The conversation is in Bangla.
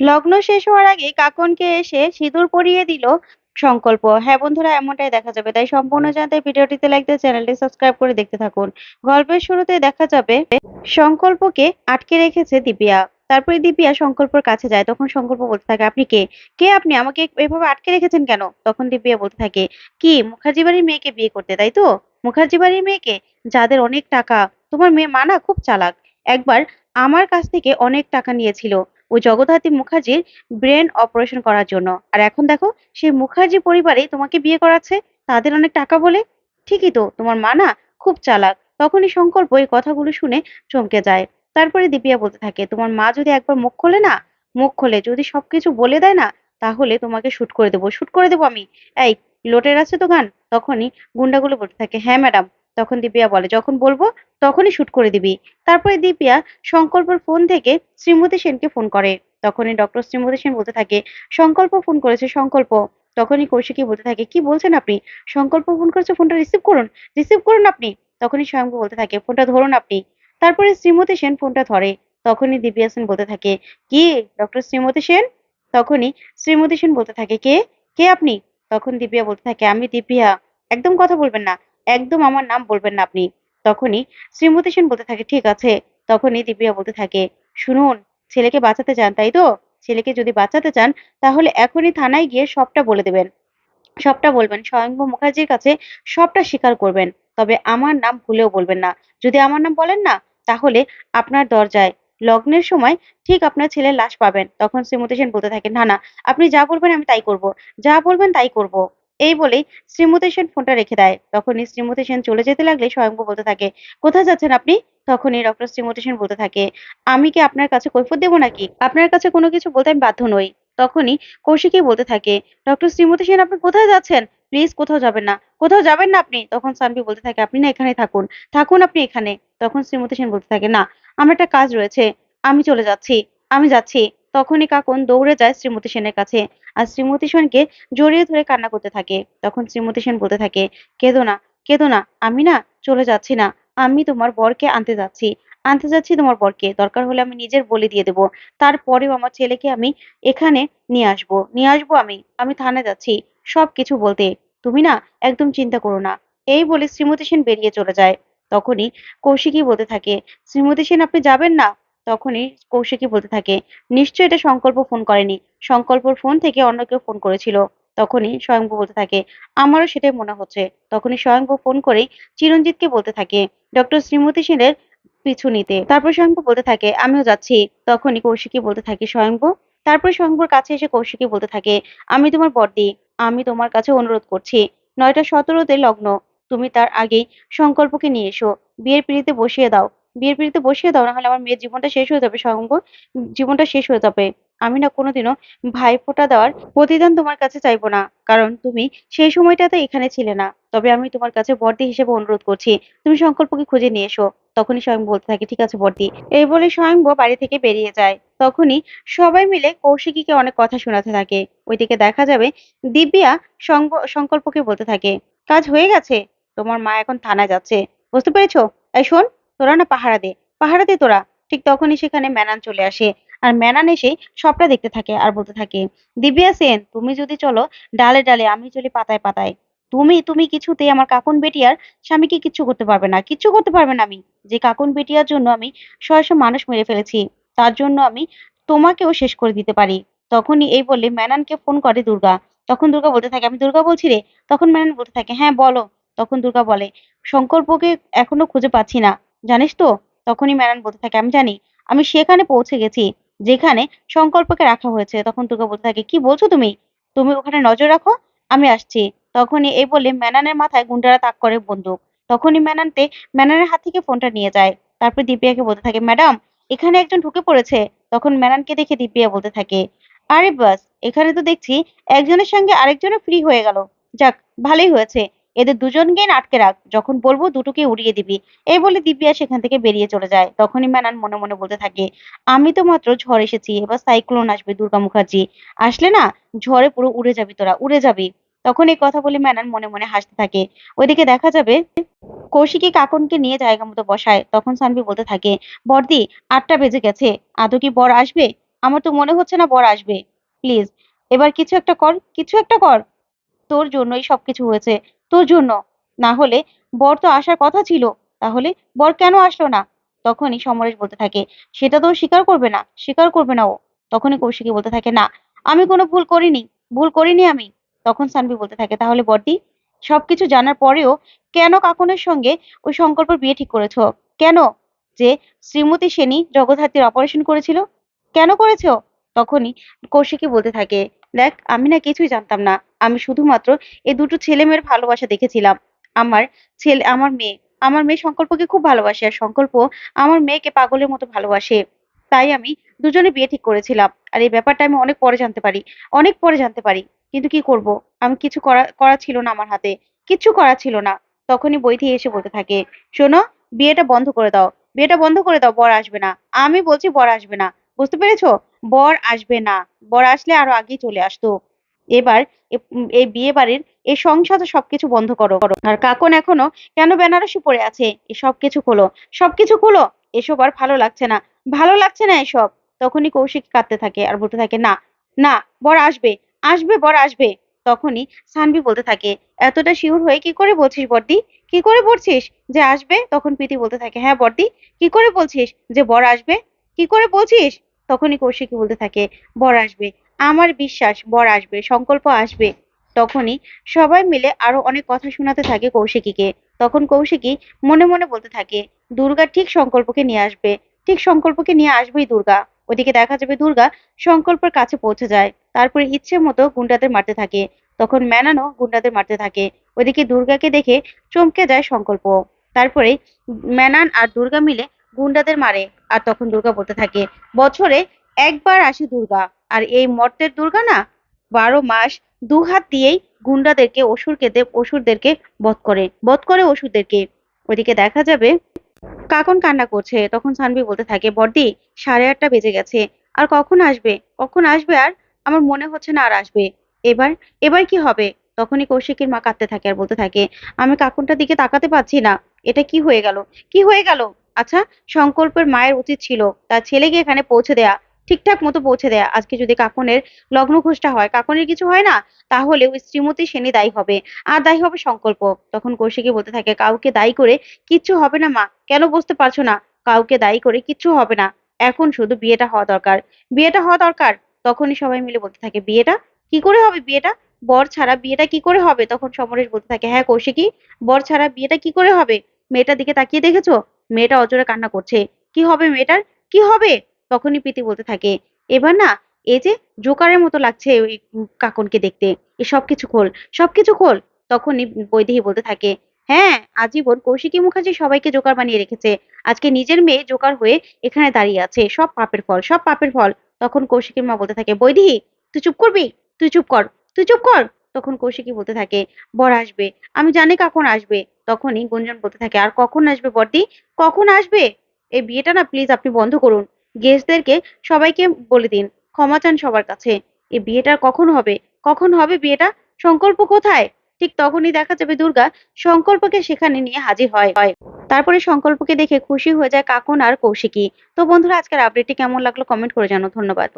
লগ্ন শেষ হওয়ার আগে কাকনকে এসে সিঁদুর পরিয়ে দিল সংকল্প। হ্যাঁ বন্ধুরা, এমনটাই দেখা যাবে। তাই সম্পূর্ণ জানতে ভিডিওটিতে লাইক দিয়ে চ্যানেলটি সাবস্ক্রাইব করে দেখতে থাকুন। গল্পের শুরুতে দেখা যাবে, সংকল্পকে আটকে রেখেছে দিপিয়া তারপরে দিপিয়া সংকল্পর কাছে যায়। তখন সংকল্প বলতে থাকে, আপনি কে? কে আপনি? আমাকে এভাবে আটকে রেখেছেন কেন? তখন দিপিয়া বলতে থাকে, কি? মুখার্জি বাড়ির মেয়েকে বিয়ে করতে, তাই তো? মুখার্জি বাড়ির মেয়েকে? যাদের অনেক টাকা। তোমার মেয়ে মানা খুব চালাক। একবার আমার কাছ থেকে অনেক টাকা নিয়েছিল। ওই জগদ্ধাত্রী মুখার্জির ব্রেন অপারেশন করার জন্য। আর এখন দেখো, সেই মুখার্জি পরিবারেই তোমাকে বিয়ে করাচ্ছে, তাদের অনেক টাকা বলে। ঠিকই তো, তোমার মা না খুব চালাক। তখনই সংকল্প এই কথাগুলো শুনে চমকে যায়। তারপরে দীপিয়া বলতে থাকে, তোমার মা যদি একবার মুখ খোলে না, মুখ খোলে, যদি সবকিছু বলে দেয় না, তাহলে তোমাকে শুট করে দেবো শুট করে দেবো আমি। এই, লোটের আছে তো গান? তখনই গুন্ডাগুলো বলতে থাকে হ্যাঁ ম্যাডাম তখন দীপিয়া বলে, যখন বলব তখনই শুট করে দিবি। তারপরে দীপিয়া সংকল্পর ফোন থেকে শ্রীমতী সেনকে ফোন করে। তখনই ডক্টর শ্রীমতী সেন বলতে থাকে, সংকল্প ফোন করেছে, সংকল্প। তখনই কৌশিকী বলতে থাকে, কি বলছেন আপনি? সংকল্প ফোন করেছে ফোনটা রিসিভ করুন রিসিভ করুন আপনি। তখনই স্বয়ংভু বলতে থাকে ফোনটা ধরুন আপনি। তারপরে শ্রীমতী সেন ফোনটা ধরে। তখনই দিব্যা সেন বলতে থাকে, কি ডক্টর শ্রীমতী সেন? তখনই শ্রীমতী সেন বলতে থাকে, কে? কে আপনি? তখন দিব্যা বলতে থাকে, আমি দিব্যা একদম কথা বলবেন না। একদম আমার নাম বলবেন না আপনি। তখনই শ্রীমতী সেন বলতে থাকে, ঠিক আছে। তখনই দিব্যা বলতে থাকে, শুনুন, ছেলেকে বাঁচাতে চান, তাই তো? ছেলেকে যদি বাঁচাতে চান, তাহলে এখনই থানায় গিয়ে সবটা বলে দেবেন। সবটা বলবেন। স্বয়ংভু মুখার্জির কাছে সবটা স্বীকার করবেন। তবে আমার নাম ভুলেও বলবেন না। যদি আমার নাম বলেন না, তাহলে আপনার দরজায় লগ্নের সময় ঠিক আপনার ছেলের লাশ পাবেন। তখন শ্রীমতী সেন বলতে থাকেন না না, আপনি যা বলবেন আমি তাই করব। যা বলবেন তাই করব। এই বলেই শ্রীমতী সেন ফোনটা রেখে দেয়। তখনই শ্রীমতী সেন চলে যেতে লাগলে স্বয়ংভু বলতে থাকে, কোথায় যাচ্ছেন আপনি? তখনই ডক্টর শ্রীমতী সেন বলতে থাকে, আমি কি আপনার কাছে কৈফত দেবো নাকি? আপনার কাছে কোনো কিছু বলতে আমি বাধ্য নই। তখনই কৌশিকী বলতে থাকে, ডক্টর শ্রীমতী সেন, আপনি কোথায় যাচ্ছেন? প্লিজ কোথাও যাবেন না, কোথাও যাবেন না আপনি? তখন সানভি বলতে থাকে, আপনি না এখানে থাকুন থাকুন আপনি এখানে। তখন শ্রীমতী সেন বলতে থাকে, না, আমার একটা কাজ রয়েছে, আমি চলে যাচ্ছি, আমি যাচ্ছি। তখনই কাকন দৌড়ে যায় শ্রীমতী সেনের কাছে। আর শ্রীমতী সেনকে জড়িয়ে ধরে কান্না করতে থাকে। তখন শ্রীমতী সেন বলতে থাকে, কেঁদো না কেঁদো না, আমি না চলে যাচ্ছি না। আমি তোমার বরকে আনতে যাচ্ছি। আনতে যাচ্ছি তোমার বরকে। দরকার হলে আমি নিজের বলে দিয়ে দেবো। তারপরেও আমার ছেলেকে আমি এখানে নিয়ে আসব। নিয়ে আসব আমি। আমি থানায় যাচ্ছি। সবকিছু বলতে, তুমি না একদম চিন্তা করো না। এই বলে শ্রীমতী সেন বেরিয়ে চলে যায়। তখনই কৌশিকী বলতে থাকে, শ্রীমতী সেন আপনি যাবেন না? তখনই কৌশিকী বলতে থাকে, নিশ্চয় এটা সংকল্প ফোন করেনি। সংকল্পর ফোন থেকে অন্য কেউ ফোন করেছিল। তখনই স্বয়ংভু বলতে থাকে, আমারও সেটাই মনে হচ্ছে। তখনই স্বয়ংভু ফোন করে চিরঞ্জিতকে বলতে থাকে, ডক্টর শ্রীমতী সেনের পিছু নিতে। তারপর স্বয়ংভু বলতে থাকে, আমিও যাচ্ছি। তখনই কৌশিকী বলতে থাকে, স্বয়ংভু। তারপর স্বয়ংভুর কাছে এসে কৌশিকী বলতে থাকে, আমি তোমার বর্দি আমি তোমার কাছে অনুরোধ করছি। নয়টা সতেরোতে লগ্ন। তুমি তার আগেই সংকল্পকে নিয়ে এসো। বিয়ের পিড়িতে বসিয়ে দাও। বিয়ের পিড়িতে বসিয়ে দাও, নাহলে আমার মেয়ের জীবনটা শেষ হয়ে যাবে স্বয়ংভু জীবনটা শেষ হয়ে যাবে। আমি না কোনোদিনও ভাই ফোঁটা দেওয়ার প্রতিদান তোমার কাছে চাইব না, কারণ তুমি সেই সময়টাতে এখানে ছিলে না। তবে আমি তোমার কাছে বর্দি হিসেবে অনুরোধ করছি, তুমি সংকল্পকে খুঁজে নিয়ে এসো। তখনই স্বয়ং বলতে থাকে, ঠিক আছে বর্দি। এই বলে স্বয়ংব বাড়ি থেকে বেরিয়ে যায়। তখনই সবাই মিলে কৌশিকীকে অনেক কথা শোনাতে থাকে। ওইদিকে দেখা যাবে দিব্যা সংকল্পকে বলতে থাকে, কাজ হয়ে গেছে? তোমার মা এখন থানায় যাচ্ছে। বুঝতে পেরেছ? এই শোন তোরা না পাহারা দে পাহারা দে তোরা। ঠিক তখনই সেখানে ম্যানান চলে আসে। আর ম্যানান এসে সবটা দেখতে থাকে আর বলতে থাকে, দিব্যা সেন, তুমি যদি চলো, ডালে ডালে আমি চলি পাতায় পাতায়। তুমি তুমি কিছুতে আমার কাকুন বেটিয়ার স্বামীকে কিচ্ছু করতে পারবে না, কিচ্ছু করতে পারবে না আমি। যে কাকুন বেটিয়ার জন্য আমি শয়শ মানুষ মেরে ফেলেছি, তার জন্য আমি তোমাকেও শেষ করে দিতে পারি। তখনই এই বলে ম্যানানকে ফোন করে দুর্গা। তখন দুর্গা বলতে থাকে, আমি দুর্গা বলছি রে? তখন ম্যানান বলতে থাকে হ্যাঁ বলো। তখন দুর্গা বলে সংকল্পকে এখনও খুঁজে পাচ্ছি না। জানিস তো? তখনই ম্যানান বলতে থাকে, আমি জানি, আমি সেখানে পৌঁছে গেছি, যেখানে সংকল্পকে রাখা হয়েছে তখন দুর্গা বলতে থাকে, কি বলছো তুমি? তুমি ওখানে নজর রাখো, আমি আসছি তখনই এই বলে ম্যানানের মাথায় গুন্ডারা তাক করে বন্দুক। তখনই ম্যানানতে ম্যানানের হাত থেকে ফোনটা নিয়ে যায়। তারপর দিব্যাকে বলতে থাকে, ম্যাডাম, এখানে একজন ঢুকে পড়েছে তখন ম্যানানকে দেখে দিব্যা বলতে থাকে, আরে বাস, এখানে তো দেখছি একজনের সঙ্গে আরেকজনের ফ্রি হয়ে গেল। যাক, ভালোই হয়েছে। এদের দুজনকে আটকে রাখ, যখন বলব দুটোকে উড়িয়ে দিবি। এই বলে দিব্যা সেখান থেকে বেরিয়ে চলে যায়। তখনই ম্যানান মনে মনে বলতে থাকে, আমি তো মাত্র ঝড় এসেছি, এবার সাইক্লোন আসবে দুর্গা মুখার্জি। আসলে না, ঝড়ে পুরো উড়ে যাবি তোরা, উড়ে যাবি। তখন এই কথা বলে ম্যানান মনে মনে হাসতে থাকে। ওইদিকে দেখা যাবে, কৌশিকী কাকনকে নিয়ে জায়গা মতো বসায়। তখন সানভি বলতে থাকে, বর্দি, আটটা বেজে গেছে, আদৌ কি বর আসবে? আমার তো মনে হচ্ছে না বর আসবে। প্লিজ, এবার কিছু একটা কর, কিছু একটা কর। তোর জন্যই সবকিছু হয়েছে। তোর জন্য। না হলে বর তো আসার কথা ছিল। তাহলে বর কেন আসলো না? তখনই সমরেশ বলতে থাকে, সেটা তো স্বীকার করবে না, স্বীকার করবে না ও। তখনই কৌশিকী বলতে থাকে, না, আমি কোনো ভুল করিনি ভুল করিনি আমি। তখন সানভি বলতে থাকে, তাহলে বর্দি, সবকিছু জানার পরেও কেন কাকনের সঙ্গে ওই সংকল্পের বিয়ে ঠিক করেছ? কেন? যে শ্রীমতী সেনী জগদ্ধাত্রীর অপারেশন করেছিল? কেন করেছ? তখনই কৌশিকী বলতে থাকে দেখ, আমি না কিছুই জানতাম না। আমি শুধুমাত্র এই দুটো ছেলে মেয়ের ভালোবাসা দেখেছিলাম। আমার ছেলে, আমার মেয়ে। আমার মেয়ে সংকল্পকে খুব ভালোবাসে আর সংকল্প আমার মেয়েকে পাগলের মতো ভালোবাসে। তাই আমি দুজনে বিয়ে ঠিক করেছিলাম। আর এই ব্যাপারটা আমি অনেক পরে জানতে পারি। অনেক পরে জানতে পারি। কিন্তু কি করব? আমি কিছু করা করা ছিল না আমার হাতে। কিচ্ছু করা ছিল না। তখনই বৈধি এসে বলতে থাকে, শোনো, বিয়েটা বন্ধ করে দাও। বিয়েটা বন্ধ করে দাও, বর আসবে না। আমি বলছি বর আসবে না। বুঝতে পেরেছ? বর আসবে না। বর আসলে আরও আগেই চলে আসতো। এবার এই বিয়ে বাড়ির এই সংসার সবকিছু বন্ধ করো। আর কাকন এখনও কেন বেনারসি পড়ে আছে? এই সবকিছু খোলো। সবকিছু খোলো? এসব আর ভালো লাগছে না। ভালো লাগছে না এসব। তখনই কৌশিক কাঁদতে থাকে আর বলতে থাকে, না না, বর আসবে। আসবে, বর আসবে। তখনই সানভি বলতে থাকে, এতটা শিওর হয়ে কি করে বলছিস বর্দি? কি করে বলছিস যে আসবে? তখন প্রীতি বলতে থাকে হ্যাঁ বর্দি, কি করে বলছিস যে বর আসবে? কি করে বলছিস? তখনই কৌশিকী বলতে থাকে, বর আসবে, আমার বিশ্বাস, বর আসবে, সংকল্প আসবে। তখনই সবাই মিলে আরও অনেক কথা শোনাতে থাকে কৌশিকীকে। তখন কৌশিকী মনে মনে বলতে থাকে, দুর্গা ঠিক সংকল্পকে নিয়ে আসবে, ঠিক সংকল্পকে নিয়ে আসবেই দুর্গা। ওদিকে দেখা যাবে দুর্গা সংকল্পের কাছে পৌঁছে যায়, তারপরে ইচ্ছে মতো গুন্ডাদের মারতে থাকে। তখন ম্যানানো গুন্ডাদের মারতে থাকে। ওদিকে দুর্গাকে দেখে চমকে যায় সংকল্প। তারপরে ম্যানান আর দুর্গা মিলে গুন্ডাদের মারে আর তখন দুর্গা বলতে থাকে, বছরে একবার আসে দুর্গা। আর এই মর্তের দুর্গা না বারো মাস দু হাত দিয়েই গুন্ডাদেরকে অসুরকে দেব অসুরদেরকে বধ করে বধ করে অসুরদেরকে। ওইদিকে দেখা যাবে কাকন কান্না করছে। তখন সানবি বলতে থাকে বর্দি সাড়ে আটটা বেজে গেছে। আর কখন আসবে? কখন আসবে আর আমার মনে হচ্ছে না আর আসবে। এবার এবার কি হবে? তখনই কৌশিকের মা কাঁদতে থাকে আর বলতে থাকে, আমি কাকুনটার দিকে তাকাতে পারছি না। এটা কি হয়ে গেল? কি হয়ে গেল? আচ্ছা সংকল্পের মায়ের উচিত ছিল তার ছেলেকে এখানে পৌঁছে দেয়া, ঠিকঠাক মতো পৌঁছে দেয়া। আজকে যদি কাকনের লগ্ন ঘোষটা হয়, কাকনের কিছু হয় না? তাহলে ওই শ্রীমতী সেনী দায়ী হবে। আর দায়ী হবে সংকল্প। তখন কৌশিকী বলতে থাকে, কাউকে দায়ী করে কিচ্ছু হবে না মা। কেন বুঝতে পারছ না? কাউকে দায়ী করে কিচ্ছু হবে না। এখন শুধু বিয়েটা হওয়া দরকার। বিয়েটা হওয়া দরকার? তখনই সবাই মিলে বলতে থাকে, বিয়েটা? কি করে হবে বিয়েটা? বর ছাড়া বিয়েটা কি করে হবে? তখন সমরেশ বলতে থাকে হ্যাঁ কৌশিকী, বর ছাড়া বিয়েটা কি করে হবে? মেয়েটার দিকে তাকিয়ে দেখেছ? মেয়েটা অজরে কান্না করছে। কি হবে মেয়েটার? কি হবে? তখনই প্রীতি বলতে থাকে। এবার না, এই যে জোকারের মতো লাগছে ওই কাকনকে দেখতে, এ সবকিছু খোল সবকিছু খোল। তখনই বৈদেহী বলতে থাকে। হ্যাঁ আজীবন কৌশিকী মুখার্জি সবাইকে জোকার বানিয়ে রেখেছে। আজকে নিজের মেয়ে জোকার হয়ে এখানে দাঁড়িয়ে আছে। সব পাপের ফল, সব পাপের ফল। তখন কৌশিকীর মা বলতে থাকে, বৈদেহী, তুই চুপ করবি? তুই চুপ কর, তুই চুপ কর? তখন কৌশিকী বলতে থাকে, বর আসবে, আমি জানি কখন আসবে। তখনই গুঞ্জন বলতে থাকে, আর কখন আসবে বর্দি? কখন আসবে? এই বিয়েটা না প্লিজ আপনি বন্ধ করুন। গেস্টদেরকে সবাইকে বলে দিন, ক্ষমা চান সবার কাছে। এই বিয়েটা কখন হবে? কখন হবে বিয়েটা? সংকল্প কোথায়? ঠিক তখনই দেখা যাবে দুর্গা সংকল্পকে সেখানে নিয়ে হাজির হয়। তারপরে সংকল্পকে দেখে খুশি হয়ে যায় কাকন আর কৌশিকী। তো বন্ধুরা, আজকের আপডেটটি কেমন লাগল? কমেন্ট করে জানো ধন্যবাদ